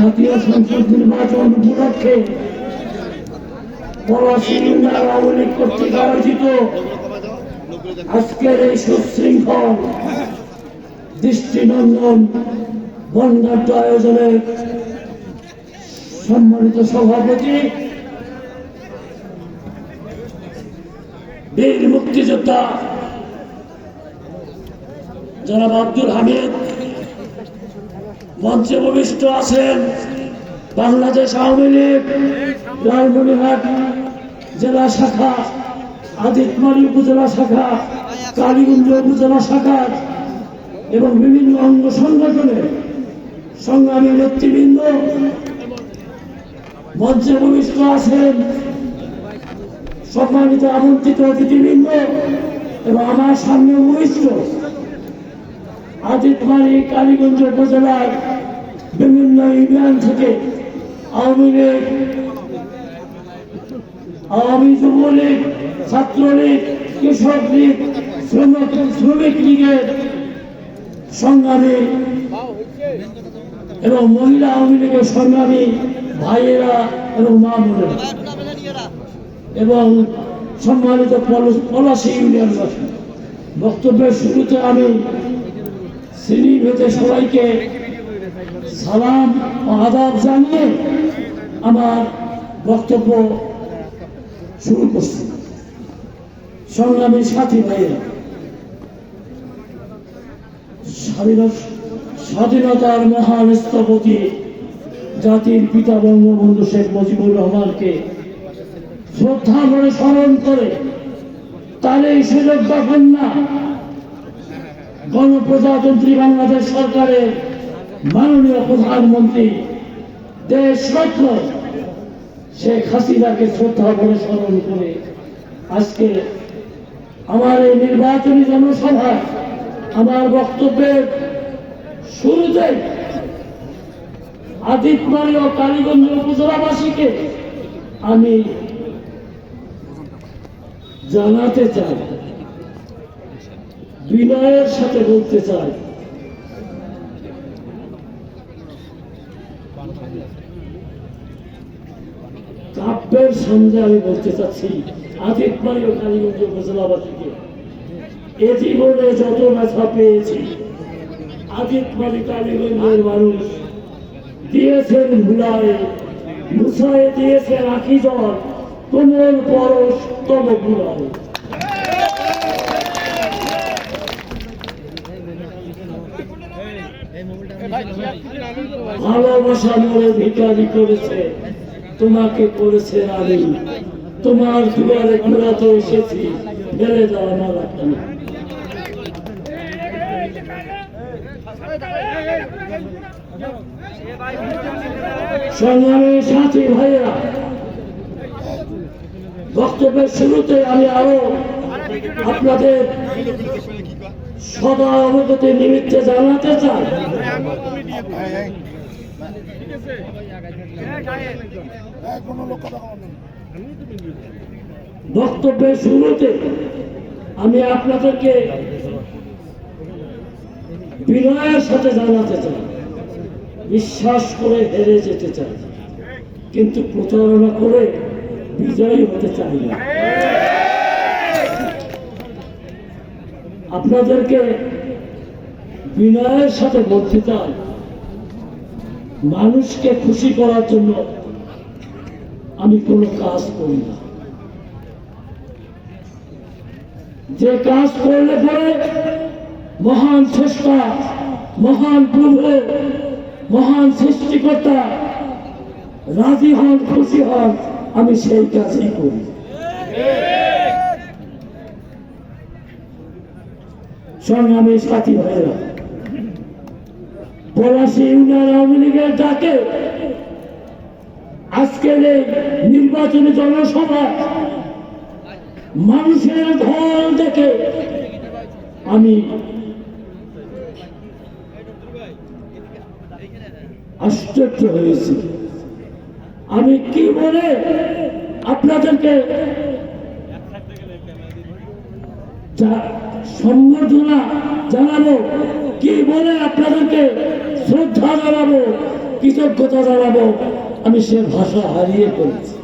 জাতীয় সংসদ নির্বাচন উপলক্ষে আয়োজিত আজকের এই সুশৃঙ্খল দৃষ্টিনন্দন আয়োজনের সম্মানিত সভাপতি বীর মুক্তিযোদ্ধা জনাব আব্দুল হামিদ। মঞ্চে ভূমিষ্ঠ আছেন বাংলাদেশ আওয়ামী লীগ, লালমনিরহাট জেলা শাখা, আদিতমারি উপজেলা শাখা, কালীগঞ্জ উপজেলা শাখা এবং বিভিন্ন অঙ্গ সংগঠনের সংগ্রামী নেতৃবৃন্দ মঞ্চে ভূমিষ্ঠ আছেন। সম্মানিত আমন্ত্রিত অতিথিবৃন্দ এবং আমার সামনে ভূমিষ্ঠ আজিতমারি কালীগঞ্জ উপজেলার বিভিন্ন ইউনিয়ন থেকে আওয়ামী লীগ, আওয়ামী যুবলীগ, ছাত্রলীগ কৃষক লীগ শ্রমিক শ্রমিক লীগের সংগ্রামী এবং মহিলা আওয়ামী লীগের সংগ্রামী ভাইয়েরা এবং মা বোনেরা এবং সম্মানিত পল- পলাশী ইউনিয়নবাসী। বক্তব্যের শুরুতে আমি শ্রেণি ভেদে সবাইকে সালাম ও আদাব জানিয়ে আমার বক্তব্য শুরু করছি। সংগ্রামী সাথী ভাইয়েরা স্বাধীনতার মহান স্থপতি জাতির পিতা বঙ্গবন্ধু শেখ মুজিবুর রহমানকে শ্রদ্ধা করে স্মরণ করে তার এই সুযোগ্য কন্যা গণপ্রজাতন্ত্রী বাংলাদেশ সরকারের মাননীয় প্রধানমন্ত্রী, দেশ দেশরত্ন শেখ হাসিনাকে শ্রদ্ধা করে স্মরণ করে আজকে আমার এই নির্বাচনী জনসভায় আমার বক্তব্যের শুরুতে আদিতমারি ও কালীগঞ্জ উপজেলাবাসীকে আমি জানাতে চাই। বিনয়ের সাথে বলতে চাই। কাব্যের সঙ্গে আমি বলতে চাচ্ছি আদিতমারি ও কালীগঞ্জ উপজেলাবাসীকে। এ জীবনে যত ব্যথা পেয়েছি আদিতমারি কালীগঞ্জের মানুষ দিয়েছেন ভুলায় মুসায় দিয়েছে রাখি জল, কোমল পরশ তব ভুলায়। ভালোবাসা মনে ভিকারি করেছে। তোমাকে করেছে আমি তোমার দুয়ারে ঘোরাতে এসেছি, ফেলে দাও আমার সংগ্রামী সাথী ভাইয়েরা বক্তব্যের শুরুতে আমি আরও আপনাদের সদা অবগতি নিমিত্তে জানাতে চাই। বক্তব্যের শুরুতে আমি আপনাদেরকে বিনয়ের সাথে জানাতে চাই, বিশ্বাস করে হেরে যেতে চাই, কিন্তু প্রতারণা করে বিজয়ী হতে চাই না। আপনাদেরকে বিনয়ের সাথে বলতে চাই মানুষকে খুশি করার জন্য আমি কোনো কাজ করি না। যে কাজ করলে পরে মহান স্রষ্টা মহান প্রভু মহান সৃষ্টিকর্তা রাজি হন, খুশি হন, আমি সেই কাজই করি। সংগ্রামী সাথী ভাইরা ইউনিয়ন আওয়ামী লীগের ডাকে আজকের এই নির্বাচনী জনসভা মানুষের ঢল দেখে আমি আশ্চর্য হয়েছি। আমি কি বলে আপনাদেরকে সম্বর্ধনা জানাব। কি বলে আপনাদেরকে? শ্রদ্ধা জানাব, কৃতজ্ঞতা জানাব। আমি সে ভাষা হারিয়ে ফেলেছি।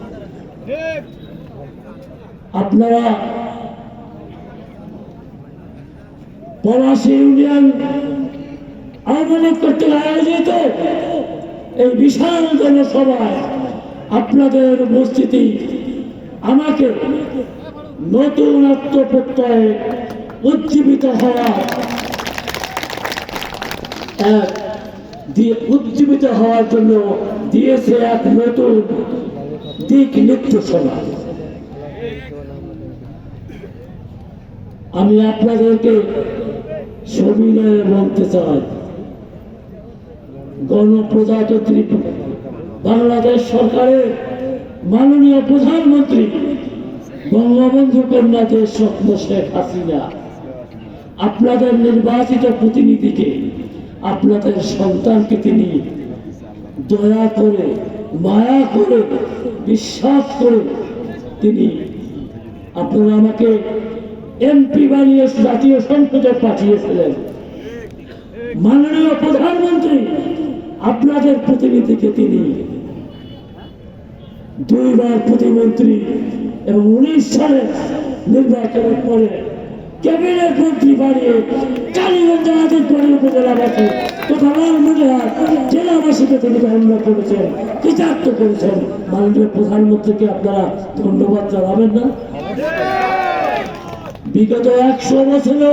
আপনারা পলাশী ইউনিয়ন আওয়ামী করতে আয়োজিত এই বিশাল জনসভায় আপনাদের উপস্থিতি আমাকে নতুন আত্মপ্রত্যয়ে উজ্জীবিত হওয়া। এক উজ্জীবিত হওয়ার জন্য দিয়েছে এক নতুন দিক নির্দেশনা। আমি আপনাদেরকে সবিনয়ে বলতে চাই, গণপ্রজাতন্ত্রী বাংলাদেশ সরকারের মাননীয় প্রধানমন্ত্রী বঙ্গবন্ধু কন্যা স্বপ্ন শেখ হাসিনা। আপনাদের নির্বাচিত প্রতিনিধিকে, আপনাদের সন্তানকে তিনি দয়া করে, মায়া করে, বিশ্বাস করে তিনি আপনারা আমাকে এমপি বানিয়ে জাতীয় সংসদে পাঠিয়েছিলেন। মাননীয় প্রধানমন্ত্রী, আপনাদের প্রতিনিধিকে তিনি দুইবার প্রতিমন্ত্রী এবং উনিশ সালে নির্বাচনের পরে ক্যাবিনেট মন্ত্রী বানিয়ে কালীগঞ্জ আদিতবাড়ি উপজেলাবাসী তথা লালমনিরহাট জেলাবাসীকে তিনি ধন্য করেছেন কৃতার্থ করেছেন। মাননীয় প্রধানমন্ত্রীকে আপনারা ধন্যবাদ জানাবেন না। বিগত একশো বছরে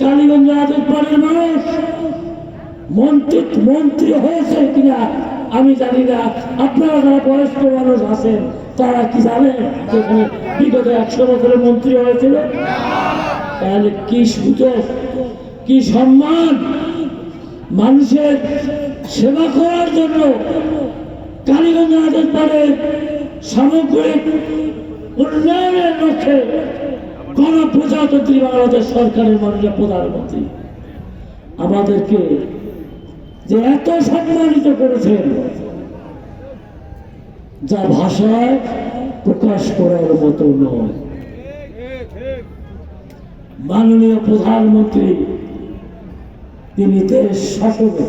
কালীগঞ্জ আদিতবাড়ির মানুষ মন্ত্রী মন্ত্রী হয়েছে কিনা আমি জানি না। আপনারা যারা বয়স্ক মানুষ আছেন তারা কি জানে বিগত একশো বছরের মন্ত্রী হয়েছিল? তাহলে কি সুযোগ, কি সম্মান মানুষের সেবা করার জন্য কালীগঞ্জ আদিতবাড়ির সামগ্রিক উন্নয়নের লক্ষ্যে গণপ্রজাতন্ত্রী বাংলাদেশ সরকারের মাননীয় প্রধানমন্ত্রী, আমাদেরকে যে এত সম্মানিত করেছেন যা ভাষায় প্রকাশ করার মতো নয়। মাননীয় প্রধানমন্ত্রী, তিনি দেশ শাসনে,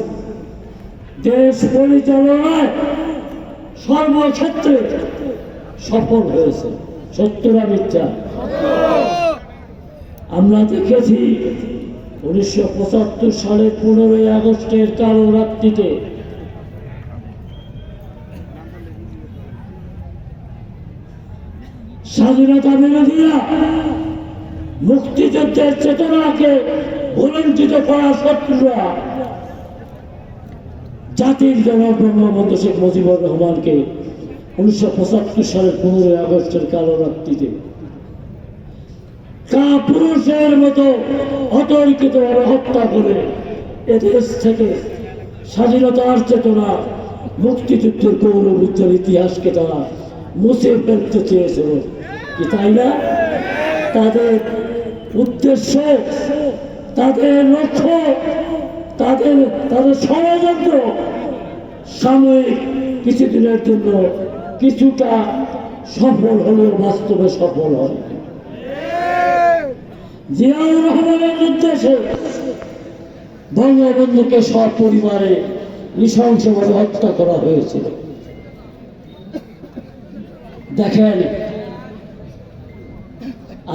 দেশ পরিচালনায় সর্বক্ষেত্রে সফল হয়েছে। সত্যরা মিথ্যা। আমরা দেখেছি উনিশশো সালের পনেরোই আগস্টের কালো রাত্রিতে স্বাধীনতা বিরোধীরা মুক্তিযুদ্ধের চেতনাকে ভুলঞ্চিত করা শত্রুরা জাতির জনক বঙ্গবন্ধু শেখ মুজিবুর রহমানকে উনিশশো পঁচাত্তর সালের পনেরোই আগস্টের কালো রাত্রিতে কা পুরুষের মতো অতর্কিতভাবে হত্যা করে এদেশ থেকে স্বাধীনতার চেতনা মুক্তিযুদ্ধের গৌরব উজ্জ্বল ইতিহাসকে তারা মুছে ফেলতে চেয়েছিল কি তাই না? তাদের উদ্দেশ্য, তাদের লক্ষ্য, তাদের তাদের ষড়যন্ত্র সাময়িক কিছুদিনের জন্য কিছুটা সফল হলেও বাস্তবে সফল হয়। জিয়াউর রহমানের নির্দেশে বঙ্গবন্ধুকে সপরিবারে নৃশংসভাবে হত্যা করা হয়েছিল। দেখেন,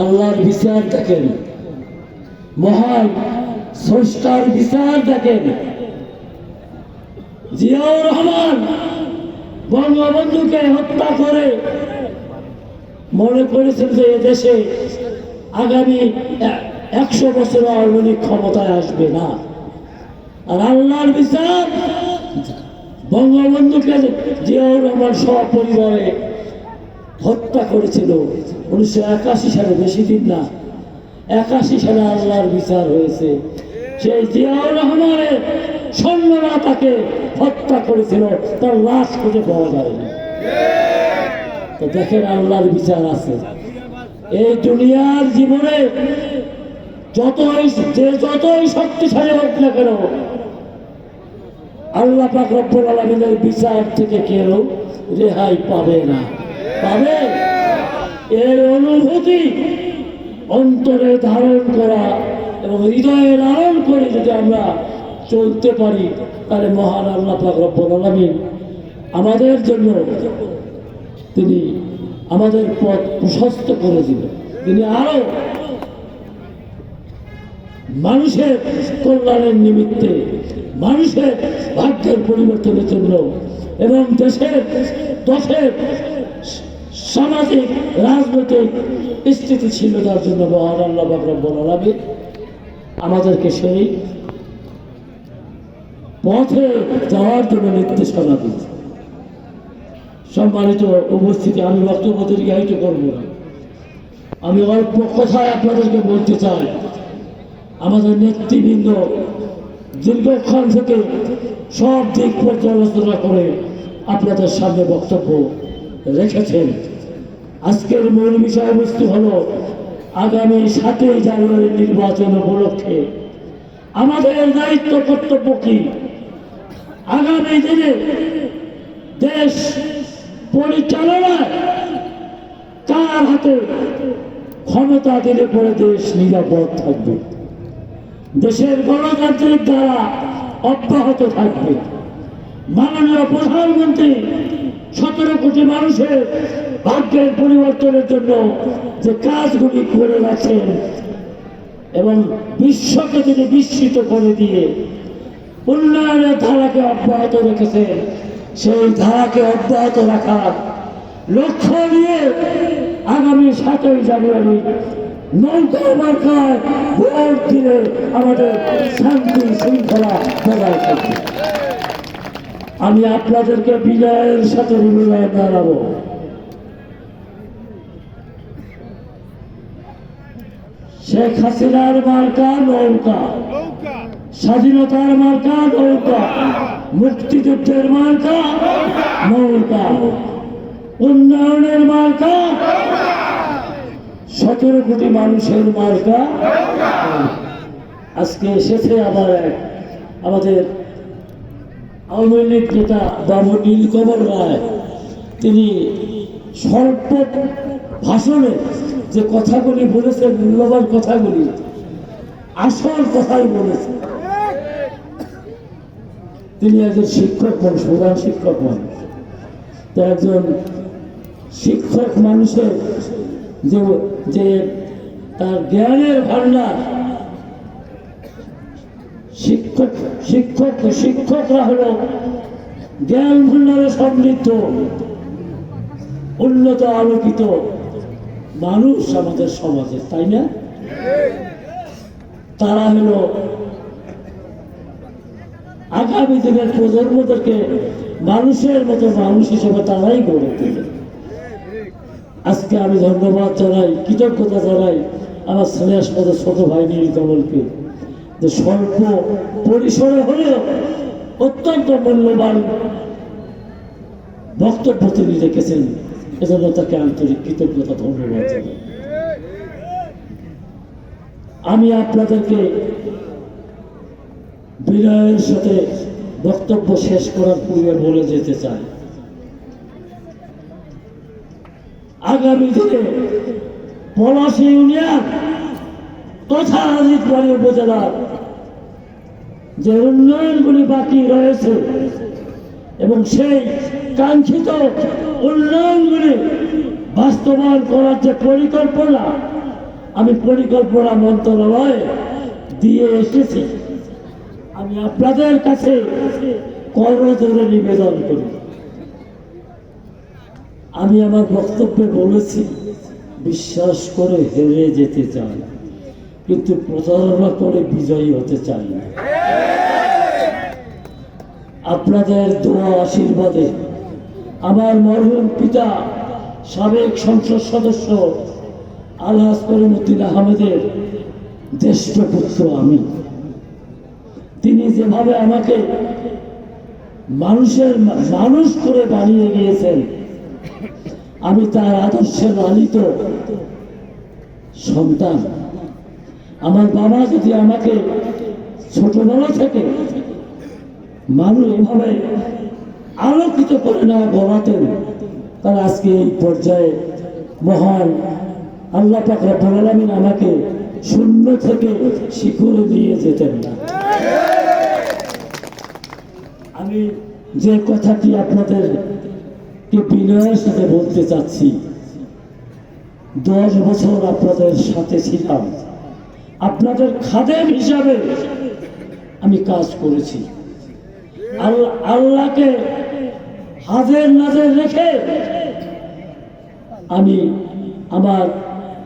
আল্লাহর বিচার দেখেন, মহান, স্রষ্টার বিচার দেখেন। জিয়াউর রহমান বঙ্গবন্ধুকে হত্যা করে মনে করেছেন যে এদেশে আগামী একশো বছর আওয়ামী ক্ষমতায় আসবে না। আর আল্লাহর বিচার, বঙ্গবন্ধুকে জিয়াউর রহমান সপরিবারে হত্যা করেছিল। উনিশশো একাশি সালে, বেশি দিন না। একাশি সালে আল্লাহর বিচার হয়েছে। সেই জিয়াউর রহমানের সৈন্যরা তাকে হত্যা করেছিল। তার লাশ খুঁজে পাওয়া যায়নি। তো দেখেন আল্লাহর বিচার আছে। এই দুনিয়ার জীবনে যতই যে যতই শক্তিশালী হোক না কেন, আল্লাহ পাক রব্বুল আলামিনের বিচার থেকে কেউ রেহাই পাবে না। পাবে এর অনুভূতি অন্তরে ধারণ করা এবং হৃদয়ে লালন করে যদি আমরা চলতে পারি, তাহলে মহান আল্লাহ আমাদের জন্য তিনি আমাদের পথ প্রশস্ত করে দিলেন তিনি আরও মানুষের কল্যাণের নিমিত্তে, মানুষের ভাগ্যের পরিবর্তনের জন্য এবং দেশের দশের সামাজিক, রাজনৈতিক স্থিতিশীলতার জন্য মহান আল্লাহ রব্বুল আলামিন আমাদেরকে সেই পথে যাওয়ার জন্য নির্দেশনা দিয়েছে। সম্মানিত উপস্থিতি, আমি বক্তব্য দীর্ঘায়িত করব না। আমি অল্প কথায় আপনাদেরকে বলতে চাই, আমাদের নেতৃবৃন্দ দীর্ঘক্ষণ থেকে সব দিক পর্যালোচনা করে আপনাদের সামনে বক্তব্য রেখেছেন। আজকের মূল বিষয়বস্তু হলো আগামী সাতই জানুয়ারি নির্বাচন উপলক্ষে। আমাদের দায়িত্ব, কর্তব্য কি? আগামী দিনে দেশ পরিচালনায় কার হাতে ক্ষমতা দিলে পরে দেশ নিরাপদ থাকবে? দেশের গণতান্ত্রিক দ্বারা অব্যাহত থাকবে। মাননীয় প্রধানমন্ত্রী সতেরো কোটি মানুষের ভাগ্যের পরিবর্তনের জন্য যে কাজগুলি করে রাখেন এবং বিশ্বকে তিনি বিস্মিত করে দিয়ে উন্নয়নের ধারাকে অব্যাহত রেখেছে সেই ধারাকে অব্যাহত রাখার লক্ষ্য নিয়ে আগামী সাতই জানুয়ারি নৌকা মার্কায় ভোট দিলে আমাদের শান্তি শৃঙ্খলা বজায় থাকবে। আমি আপনাদেরকে বিজয়ের সাথে বিজয় জানাব শেখ হাসিনার মার্কা নৌকা। স্বাধীনতার মার্কা নৌকা। মুক্তিযুদ্ধের মার্কা নৌকা। উন্নয়নের মার্কা সতেরো কোটি মানুষের মার্কা আজকে এসেছে আবার আমাদের আওয়ামী লীগ নেতা বাবু নীলকমল রায়, তিনি স্বল্প ভাষণে যে কথাগুলি বলেছেন, মূল্যবান কথাগুলি, আসল কথাই বলেছেন। তিনি একজন শিক্ষক মানুষ প্রধান শিক্ষক মানুষ তো একজন শিক্ষক মানুষের যে তার জ্ঞানের ভান্ডার শিক্ষক শিক্ষক, শিক্ষকরা হলো জ্ঞান ভান্ডারে সমৃদ্ধ, উন্নত আলোকিত মানুষ আমাদের সমাজে, তাই না? তারা হলো আগামী দিনের প্রজন্মদেরকে মানুষের মতো মানুষ হিসেবে তারাই গড়ে তোলে। আজকে আমি ধন্যবাদ জানাই, কৃতজ্ঞতা জানাই আমার স্নেহাস্পদ ছোট ভাই নীল কমলকে। যে স্বল্প পরিসরে হলেও অত্যন্ত মূল্যবান বক্তব্য তিনি রেখেছেন। এজন্য তাকে আন্তরিক কৃতজ্ঞতা ধন্যবাদ জানাই। আমি আপনাদেরকে বিনয়ের সাথে বক্তব্য শেষ করার পূর্বে বলে যেতে চাই। আগামী দিনে পলাশী ইউনিয়ন তথা হাজিরবাড়ি উপজেলার যে উন্নয়নগুলি বাকি রয়েছে এবং সেই কাঙ্ক্ষিত উন্নয়নগুলি বাস্তবায়ন করার যে পরিকল্পনা, আমি পরিকল্পনা মন্ত্রণালয়ে দিয়ে এসেছি। আমি আপনাদের কাছে করজোরে নিবেদন করি। আমি আমার বক্তব্যে বলেছি, বিশ্বাস করে হেরে যেতে চাই, কিন্তু প্রতারণা করে বিজয়ী হতে চাই না। আপনাদের দোয়া আশীর্বাদে আমার মরহুম পিতা, সাবেক সংসদ সদস্য আলহাজ করিমুদ্দিন আহমেদের জ্যেষ্ঠ পুত্র আমি। তিনি যেভাবে আমাকে মানুষের মানুষ করে বানিয়ে গিয়েছেন, আমি তার আদর্শে লালিত সন্তান। আমার বাবা যদি আমাকে ছোটবেলা থেকে মানুষ এভাবে আলোকিত করে না গড়াতেন তার আজকে এই পর্যায়ে মহান আল্লাহ পাক রব্বুল আমাকে শূন্য থেকে শিখরে নিয়ে যেতেন না। আমি যে কথাটি আপনাদের কে বিনয়ের সাথে বলতে চাচ্ছি, দশ বছর আপনাদের সাথে ছিলাম। আপনাদের খাদেম হিসাবে আমি কাজ করেছি। আল্লাহকে হাজের নাজের রেখে আমি আমার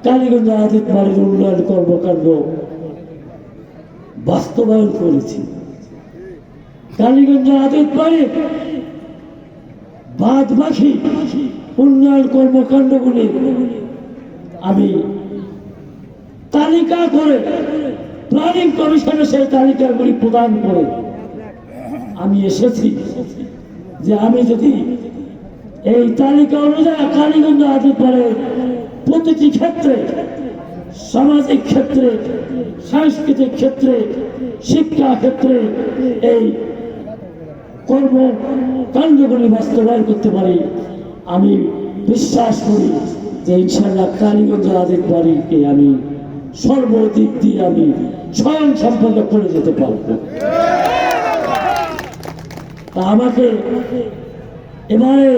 কালীগঞ্জ আদিত বাড়ির উন্নয়ন কর্মকাণ্ড বাস্তবায়ন করেছি। কালীগঞ্জ আদিত বাড়ির বাদ বাকি উন্নয়ন কর্মকাণ্ডগুলি আমি তালিকা করে প্ল্যানিং কমিশনে সেই তালিকাগুলি প্রদান করে আমি এসেছি যে আমি যদি এই তালিকা অনুযায়ী কালীগঞ্জ আদিত পারে প্রতিটি ক্ষেত্রে, সামাজিক ক্ষেত্রে, সাংস্কৃতিক ক্ষেত্রে, শিক্ষা ক্ষেত্রে এই কর্ম কাণ্ডগুলি বাস্তবায়ন করতে পারি, আমি বিশ্বাস করি যে ইনশাল্লাহ কালীগঞ্জ আদিত বাড়িকে আমি সর্বদিক দিয়ে আমি স্বয়ং সম্পন্ন করে যেতে পারব। আমাকে এবারে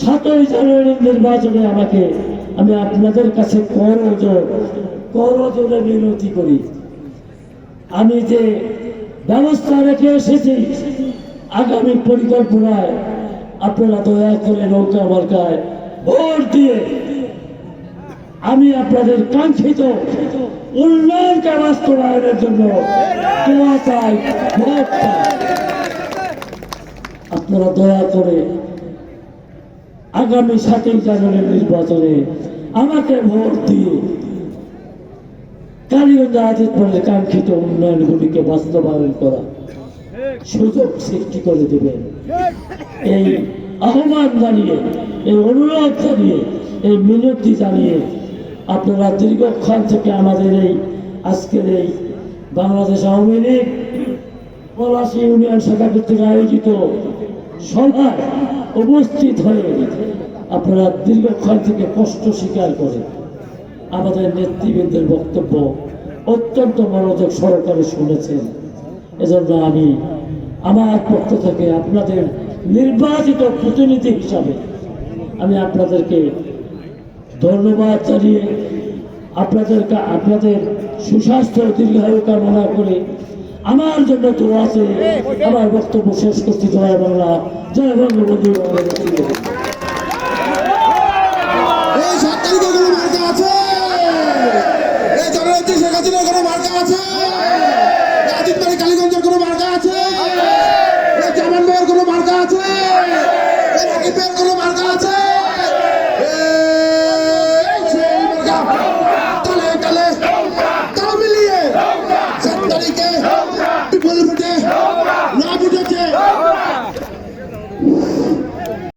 সাতই জানুয়ারির নির্বাচনে আমাকে আমি আপনাদের কাছে করজোর করজোরে বিনতি করি। আমি যে ব্যবস্থা রেখে এসেছি, আগামী পরিকল্পনায় আপনারা দয়া করে নৌকা মার্কায় ভোট দিয়ে আমি আপনাদের কাঙ্ক্ষিত উন্নয়নকে বাস্তবায়নের জন্য চাই ভোট আপনারা দয়া করে আগামী সাতই জানুয়ারি নির্বাচনে আমাকে ভোট দিয়ে কালীগঞ্জ বলে কাঙ্ক্ষিত উন্নয়নগুলিকে বাস্তবায়ন করা সুযোগ সৃষ্টি করে দেবেন এই আহ্বান জানিয়ে, এই অনুরোধ জানিয়ে, এই মিনতি জানিয়ে আপনারা দীর্ঘক্ষণ থেকে আমাদের এই আজকের এই বাংলাদেশ আওয়ামী লীগ পলাশী ইউনিয়ন শাখা কর্তৃক আয়োজিত সভায় উপস্থিত হয়ে আপনারা দীর্ঘক্ষণ থেকে কষ্ট স্বীকার করে আমাদের নেতৃবৃন্দের বক্তব্য অত্যন্ত মনোযোগ সহকারে শুনেছেন। এজন্য আমি আমার পক্ষ থেকে আপনাদের নির্বাচিত প্রতিনিধি হিসাবে আমি আপনাদেরকে ধন্যবাদ জানিয়ে আপনাদের কা- আপনাদের সুস্বাস্থ্য দীর্ঘায়ু কামনা করে আমার জন্য তো আছে। আমার বক্তব্য শেষ করছি। জয় বাংলা। জয় বঙ্গবন্ধু আছে? আছে?